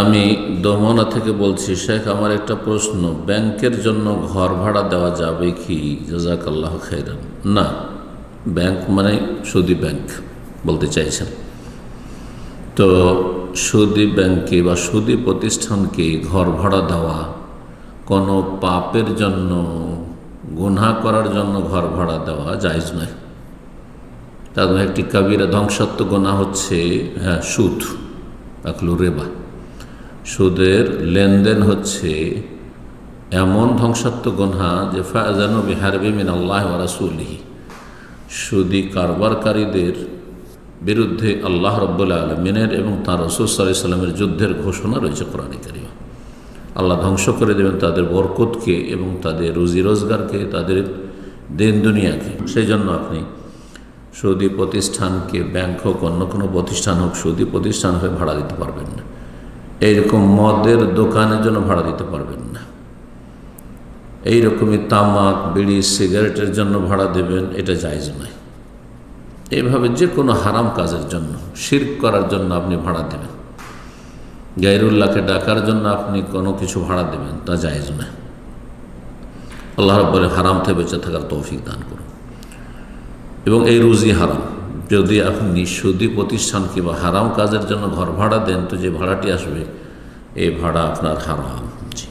আমি দমনা থেকে বলছি, শেখ, আমার একটা প্রশ্ন। ব্যাংকের জন্য ঘর ভাড়া দেওয়া যাবে কি? জাজাকাল্লাহ খাইরান না, ব্যাংক মানে সুদি ব্যাংক বলতে চাইছেন। তো সুদি ব্যাংকে বা সুদি প্রতিষ্ঠানকে ঘর ভাড়া দেওয়া, কোনো পাপের জন্য, গুনাহ করার জন্য ঘর ভাড়া দেওয়া জায়জ নয়। তার মধ্যে একটি কবিরা ধ্বংসাত্ম গোনা হচ্ছে হ্যাঁ সুদ রেবা। সুদের লেনদেন হচ্ছে এমন ধ্বংসাত্ম গোনা যে ফাজানু বিহারবি মিন আল্লাহ রাসুলিহি। সুদি কারবারকারীদের বিরুদ্ধে আল্লাহ রব্বুল্লা আলমিনের এবং তাঁর রসুল সাল্লাহ সাল্লামের যুদ্ধের ঘোষণা রয়েছে কোরআনিক কারিমা। আল্লাহ ধ্বংস করে দেবেন তাদের বরকতকে এবং তাদের রুজি রোজগারকে, তাদের দিন দুনিয়াকে। সেই জন্য আপনি সৌদি প্রতিষ্ঠানকে, ব্যাংক হোক, অন্য কোনো প্রতিষ্ঠান হোক, সৌদি প্রতিষ্ঠান হয়ে ভাড়া দিতে পারবেন না। এইরকম মদের দোকানের জন্য ভাড়া দিতে পারবেন না। এইরকমই তামাক, বিড়ি, সিগারেটের জন্য ভাড়া দেবেন, এটা জায়জ নয়। এইভাবে যে কোনো হারাম কাজের জন্য, শির্ক করার জন্য আপনি ভাড়া দেবেন। গাইরুল্লাহকে ডাকার জন্য আপনি কোনো কিছু ভাড়া দেবেন, তা জায়েজ নয়। আল্লাহ বলে হারাম থেকে বেঁচে থাকার তৌফিক দান করুন। এবং এই রুজি হারাম। যদি আপনি সুদী প্রতিষ্ঠান কিংবা হারাম কাজের জন্য ঘর ভাড়া দেন, তো যে ভাড়াটি আসবে এই ভাড়া আপনার হারাম। জি।